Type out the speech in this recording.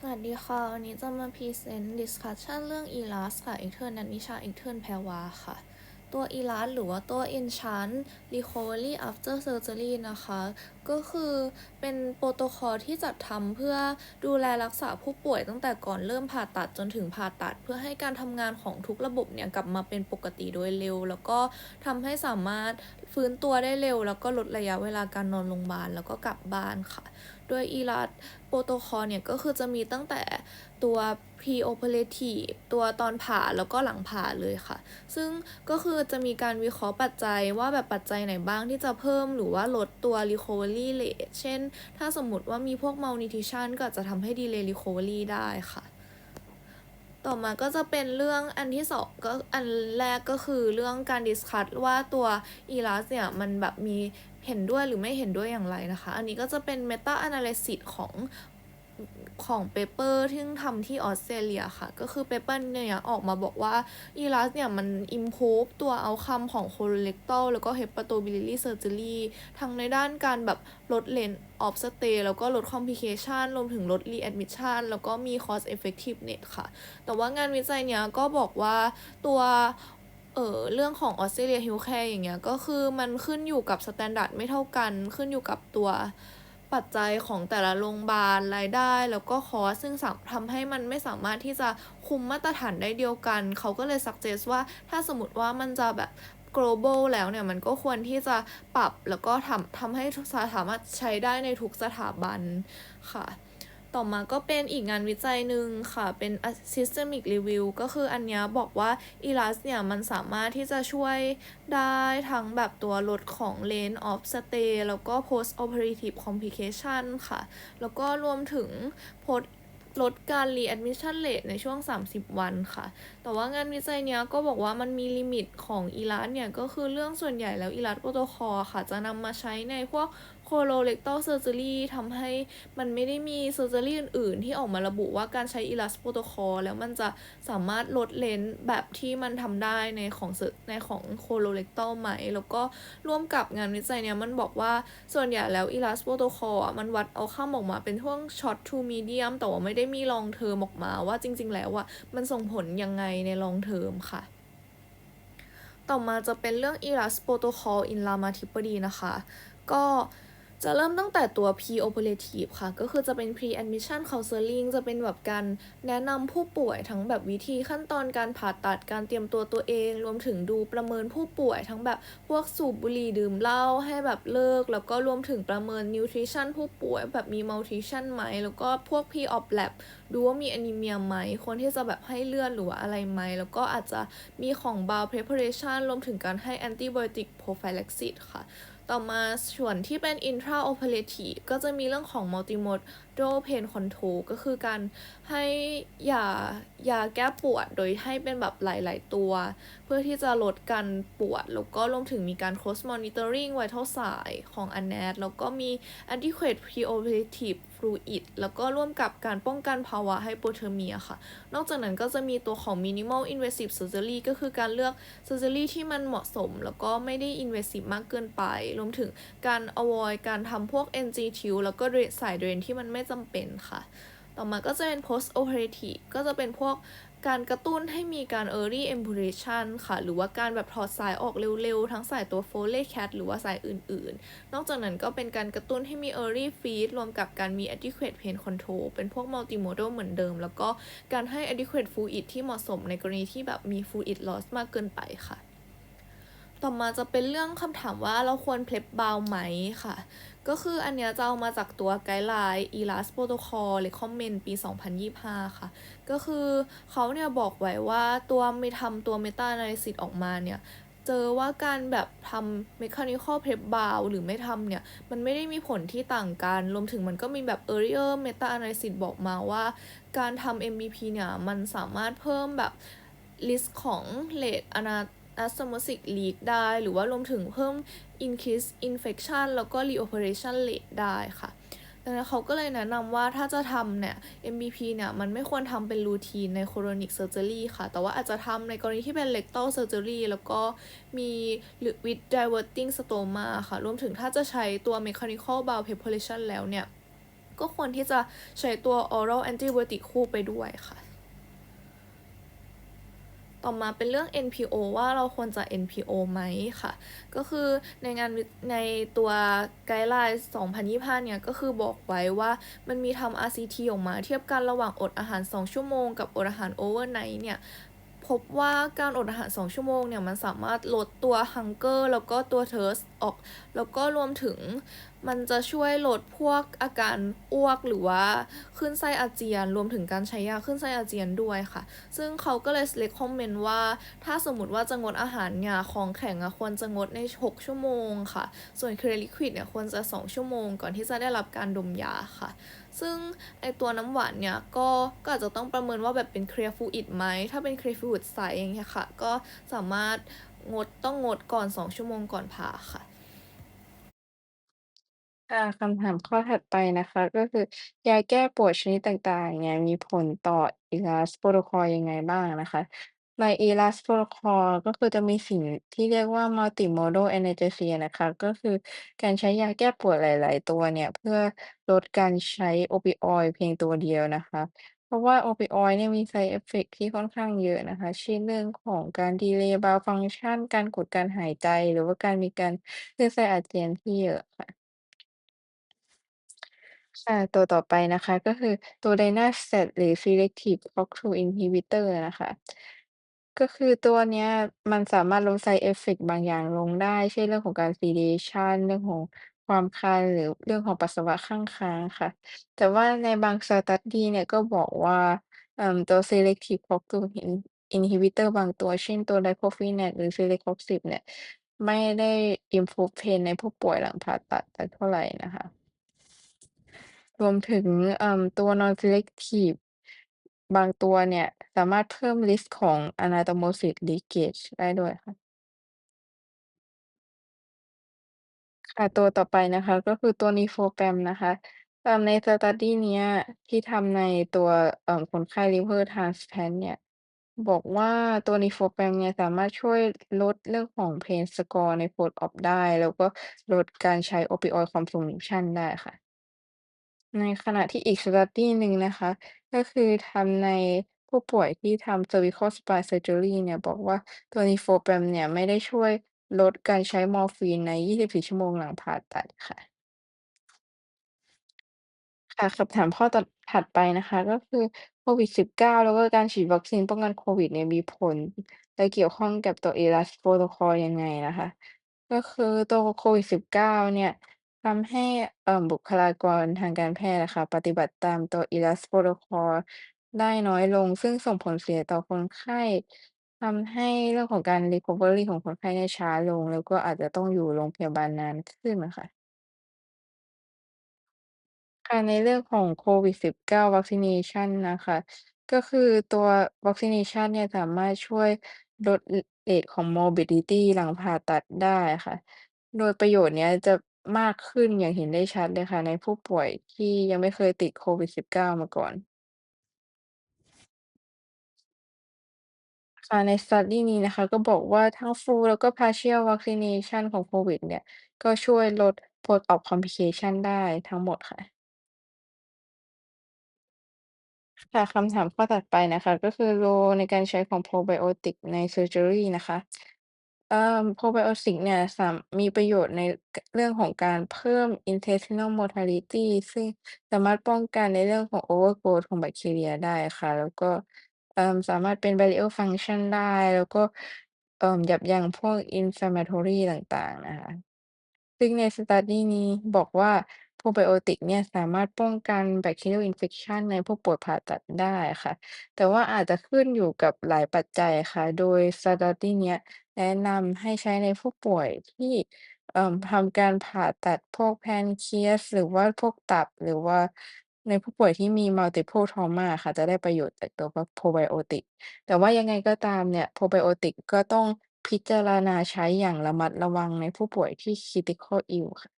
สวัสดีค่ะ วันนี้จะมาพรีเซนต์ discussion เรื่อง ELAS ค่ะ e t e r n นันนิชา e t e r n แพรวาค่ะ ตัว ELAS หรือว่าตัว Enchant Recovery After Surgery นะคะ ก็คือเป็นโปรโตคอลที่จัดทำเพื่อดูแลรักษาผู้ป่วยตั้งแต่ก่อนเริ่มผ่าตัดจนถึงผ่าตัด เพื่อให้การทำงานของทุกระบบเนี่ยกลับมาเป็นปกติโดยเร็ว แล้วก็ทำให้สามารถฟื้นตัวได้เร็ว แล้วก็ลดระยะเวลาการนอนโรงพยาบาลแล้วก็กลับบ้านค่ะ ด้วยอีลัสโปรโตคอลเนี่ยก็คือจะมีตั้งแต่ตัว pre-operative ตัวตอนผ่าแล้วก็หลังผ่าเลยค่ะ ซึ่งก็คือจะมีการวิเคราะห์ปัจจัยว่าแบบปัจจัยไหนบ้างที่จะเพิ่มหรือว่าลดตัว recovery rate เช่น ถ้าสมมติว่ามีพวก malnutrition ก็จจะทำให้ delay recovery ได้ค่ะ ต่อมาก็จะเป็นเรื่องอันที่สองก็อันแรกก็คือเรื่องการดิสคัตว่าตัวอีลัสเนี่ยมันแบบมีเห็นด้วยหรือไม่เห็นด้วยอย่างไรนะคะ อันนี้ก็จะเป็น Meta Analysis ของ ของเปเปอร์ที่ทำที่ออสเตรเลียค่ะ ก็คือเปเปอร์เนี่ยออกมาบอกว่า ELAS เนี่ยมัน improve ตัว outcome ของ colorectal แล้วก็ hepatobiliary surgery ทั้งในด้านการแบบลด length of stay แล้วก็ลด complication รวมถึงลด readmission แล้วก็มี cost effectiveness ค่ะ แต่ว่างานวิจัยเนี้ยก็บอกว่าตัวเออเรื่องของออสเตรเลียฮิลแคร์อย่างเงี้ยก็คือมันขึ้นอยู่กับสแตนดาร์ดไม่เท่ากันขึ้นอยู่กับตัว ปัจจัยของแต่ละโรงพยาบาลรายได้ แล้วก็คอสซึ่งทำให้มันไม่สามารถที่จะคุมมาตรฐานได้เดียวกัน เขาก็เลยสักเจสว่าถ้าสมมติว่ามันจะแบบ global แล้วเนี่ย มันก็ควรที่จะปรับแล้วก็ทำทำให้สามารถใช้ได้ในทุกสถาบันค่ะ ต่อมาก็เป็นอีกงานวิจัยหนึ่งค่ะ เป็น systemic review ก็คืออันนี้บอกว่า ELAS เนี่ย มันสามารถที่จะช่วยได้ทั้งแบบตัวลดของ length of stay แล้วก็ post operative complication ค่ะ แล้วก็รวมถึง post ลดการ readmission rate ในช่วง 30 วันค่ะ แต่ว่างานวิจัยเนี้ยก็บอกว่ามันมีลิมิตของอีลัสเนี่ย ก็คือเรื่องส่วนใหญ่แล้วอีลัสโปรโตคอลค่ะ จะนำมาใช้ในพวกโคโลเลกตอลเซอร์เจอรี่ทำให้มันไม่ได้มีเซอร์เจอรี่อื่น ๆ ที่ออกมาระบุว่าการใช้อีลัสโปรโตคอลแล้วมันจะสามารถลดเลนส์แบบที่มันทำได้ในของในของโคโลเลกตอลไหม แล้วก็ร่วมกับงานวิจัยเนี้ยมันบอกว่าส่วนใหญ่แล้วอีลัสโปรโตคอลมันวัดเอาข้ามออกมาเป็นช่วงช็อตทูมีเดียมแต่ว่าไม่ได้มีลองเทอมออกมาว่าจริง ๆ แล้วอะมันส่งผลยังไงในลองเทอมค่ะต่อมาจะเป็นเรื่อง ELAS protocol in Lama t i p o d y นะคะ ก็ จะเริ่มตั้งแต่ตัว pre-operative ค่ะ ก็คือจะเป็น pre-admission counseling จะเป็นแบบการแนะนำผู้ป่วยทั้งแบบวิธีขั้นตอนการผ่าตัดการเตรียมตัวตัวเอง รวมถึงดูประเมินผู้ป่วยทั้งแบบพวกสูบบุหรี่ดื่มเหล้าให้แบบเลิก แล้วก็รวมถึงประเมิน nutrition ผู้ป่วยแบบมี malnutrition ไหม แล้วก็พวก pre-op lab ดูว่ามีอนิเมียไหมควรที่จะแบบให้เลือดหรือว่าอะไรไหม แล้วก็อาจจะมีของ bowel preparation รวมถึงการให้ antibiotic prophylaxis ค่ะ ต่อมาส่วนที่เป็น intraoperative ก็จะมีเรื่องของ multi mod dual pain control ก็คือการให้ยายาแก้ปวดโดยให้เป็นแบบหลาย ๆ ตัว เพื่อที่จะลดการปวด แล้วก็รวมถึงมีการ cross monitoring vital sign ของ ANAT แล้วก็มี adequate preoperative fluid แล้วก็ร่วมกับการป้องกันภาวะไฮโปเทอร์เมียค่ะ นอกจากนั้นก็จะมีตัวของ minimal invasive surgery ก็คือการเลือก surgery ที่มันเหมาะสม แล้วก็ไม่ได้ invasive มากเกินไป รวมถึงการ avoid การทำพวก NG tube แล้วก็สายเดรนที่มันไม่จำเป็นค่ะ ต่อมาก็จะเป็น post operative ก็จะเป็นพวกการกระตุ้นให้มีการ early embolization ค่ะ หรือว่าการแบบถอดสายออกเร็วๆ ทั้งสายตัว foley cat หรือว่าสายอื่นๆ นอกจากนั้นก็เป็นการกระตุ้นให้มี early feed รวมกับการมี adequate pain control เป็นพวก multimodal เหมือนเดิม แล้วก็การให้ adequate fluid ที่เหมาะสมในกรณีที่แบบมี fluid loss มากเกินไปค่ะ ต่อมาจะเป็นเรื่องคำถามว่าเราควรเพล b บาวไหมค่ะ ก็คืออันเนี้ยจะเอามาจากตัวไกด์ไลน์ ELAS Protocol Recommend ปี 2025 ค่ะ ก็คือเขาเนี่ยบอกไว้ว่าตัวไม่ทำตัว Meta Analysis ออกมาเนี่ยเจอว่าการแบบทำ mechanical prep bow หรือไม่ทำเนี่ย มันไม่ได้มีผลที่ต่างกัน รวมถึงมันก็มีแบบ earlier meta analysis บอกมาว่า การทำ MVP เนี่ย มันสามารถเพิ่มแบบ list ของ rate อนา asthmatic leak ได้หรือว่ารวมถึงเพิ่ม increase infection แล้วก็ reoperation rate ได้ค่ะดังนั้นเขาก็เลยแนะนำว่าถ้าจะทำเนี่ย MBP เนี่ย มันไม่ควรทำเป็นรูทีนใน chronic surgery ค่ะ แต่ว่าอาจจะทำในกรณีที่เป็น rectal surgery แล้วก็มี with diverting stoma ค่ะ รวมถึงถ้าจะใช้ตัว mechanical bowel preparation แล้วเนี่ย ก็ควรที่จะใช้ตัว oral antibiotic คู่ไปด้วยค่ะ ต่อมาเป็นเรื่อง NPO ว่าเราควรจะ NPO ไหมค่ะ ก็คือในงานในตัวไกด์ไลน์ 2025 เนี่ย ก็คือบอกไว้ว่ามันมีทำ RCT ออกมาเทียบกันระหว่างอดอาหาร 2 ชั่วโมงกับอดอาหาร overnight เนี่ยพบว่าการอดอาหาร 2 ชั่วโมงเนี่ย มันสามารถลดตัว hunger แล้วก็ตัว thirst ออก แล้วก็รวมถึง มันจะช่วยลดพวกอาการอ้วกหรือว่าคลื่นไส้อาเจียน รวมถึงการใช้ยาคลื่นไส้อาเจียนด้วยค่ะ ซึ่งเขาก็เลย recommend ว่า ถ้าสมมติว่าจะงดอาหารเนี่ยของแข็งอะควรจะงดใน 6 ชั่วโมงค่ะ ส่วน Clear Liquid เนี่ยควรจะ 2 ชั่วโมง ก่อนที่จะได้รับการดมยาค่ะ ซึ่งไอตัวน้ำหวานเนี่ยก็ก็อาจจะต้องประเมินว่าแบบเป็น Clear Fluid ไหม ถ้าเป็น Clear Fluid ใสอย่างเงี้ยค่ะ ก็สามารถงดต้องงดก่อน 2 ชั่วโมงก่อนผ่าค่ะ ค่ะ คำถามข้อถัดไปนะคะ ก็คือยาแก้ปวดชนิดต่าง ๆ เนี่ย มีผลต่อ ERAS Protocol ยังไงบ้างนะคะใน ERAS Protocol ก็คือจะมีสิ่งที่เรียกว่า Multimodal Analgesia นะคะ ก็คือการใช้ยาแก้ปวดหลาย ๆ ตัวเนี่ย เพื่อลดการใช้โอปิออยด์เพียงตัวเดียวนะคะ เพราะว่าโอปิออยด์เนี่ยมี Side Effect ที่ค่อนข้างเยอะนะคะ เช่น เรื่องของการ Delay Bowel Function การกดการหายใจ หรือว่าการมีการคลื่นไส้อาเจียนที่เยอะค่ะ ค่ะ ตัวต่อไปนะคะ ก็คือตัว Dynastat หรือ Selective COX-2 Inhibitor นะคะ ก็คือตัวเนี้ยมันสามารถลด Side Effect บางอย่างลงได้ เช่น เรื่องของการ Sedation เรื่องของความคัน หรือเรื่องของปัสสาวะข้างค้างค่ะ แต่ว่าในบาง Study เนี่ยก็บอกว่า เอ่อ ตัว Selective COX-2 In Inhibitor บางตัว เช่น ตัว Diclofenac หรือ Celecoxib เนี่ย ไม่ได้ Improve Pain ในผู้ป่วยหลังผ่าตัดสักเท่าไรนะคะ รวมถึง เอ่อ ตัว Non-selective บางตัวเนี่ยสามารถเพิ่ม Risk ของ Anastomosis Leakage ได้ด้วยค่ะ ค่ะ ตัวต่อไปนะคะ ก็คือตัว Nilotinib นะคะ เอ่อ ใน Study เนี้ย ที่ทำในตัว เอ่อ คนไข้ Liver Transplant เนี่ย บอกว่าตัว Nilotinib เนี่ยสามารถช่วยลดเรื่องของ Pain Score ใน Post-op ได้ แล้วก็ลดการใช้ Opioid Consumption ได้ค่ะ ในขณะที่อีก Study หนึ่งนะคะ ก็คือทำในผู้ป่วยที่ทำ Cervical Spine Surgery เนี่ยบอกว่า ตัว Nilotinib เนี่ยไม่ได้ช่วยลดการใช้มอร์ฟีนใน 24 ชั่วโมงหลังผ่าตัดค่ะ ค่ะคำถามข้อตอถัดไปนะคะ ก็คือโควิด -19 แล้วก็การฉีดวัคซีนป้องกันโควิดเนี่ยมีผล และเกี่ยวข้องกับตัว ERAS Protocol ยังไงนะคะ ก็คือตัวโควิด -19 เนี่ย ทำให้ เอ่อ บุคลากรทางการแพทย์อะค่ะ ปฏิบัติตามตัว ERAS Protocol ได้น้อยลง ซึ่งส่งผลเสียต่อคนไข้ ทำให้เรื่องของการ Recovery ของคนไข้เนี่ยช้าลง แล้วก็อาจจะต้องอยู่โรงพยาบาลนานขึ้นนะค่ะ ค่ะ ในเรื่องของโควิด -19 Vaccination นะคะ ก็คือตัว Vaccination เนี่ยสามารถช่วยลดรเรตของ Morbidity หลังผ่าตัดได้ค่ะ โดยประโยชน์เนี้ยจะ มากขึ้นอย่างเห็นได้ชัดเลยค่ะ ในผู้ป่วยที่ยังไม่เคยติดโควิด -19 มาก่อน ค่ะ ใน Study นี้นะคะ ก็บอกว่าทั้ง Full แล้วก็ Partial Vaccination ของโควิดเนี่ย ก็ช่วยลด Post-op Complication ได้ทั้งหมดค่ะ ค่ะ คำถามข้อถัดไปนะคะ ก็คือ Role ในการใช้ของ Probiotic ใน Surgery นะคะ เอ่อ Probiotic เนี่ยสาม มีประโยชน์ใน ก เรื่องของการเพิ่ม Intestinal Motility ซึ่งสามารถป้องกันในเรื่องของ Overgrowth ของแบคทีเรียได้ค่ะ แล้วก็ เอ่อ สามารถเป็น Barrier Function ได้ แล้วก็ เอ่อ ยับยั้งพวก Inflammatory ต่าง ๆ นะคะ ซึ่งใน Study นี้บอกว่า Probiotic เนี่ยสามารถป้องกัน Bacterial Infection ในผู้ป่วยผ่าตัดได้ค่ะ แต่ว่าอาจจะขึ้นอยู่กับหลายปัจจัยค่ะ โดย Study เนี้ย แนะนำให้ใช้ในผู้ป่วยที่ เอ่อ ทำการผ่าตัดพวก Pancreas หรือว่าพวกตับ หรือว่าในผู้ป่วยที่มี Multiple Trauma อะค่ะ จะได้ประโยชน์จากตัว พ Probiotic แต่ว่ายังไงก็ตามเนี่ย Probiotic ก็ต้องพิจารณาใช้อย่างระมัดระวังในผู้ป่วยที่ Critical Ill ค่ะ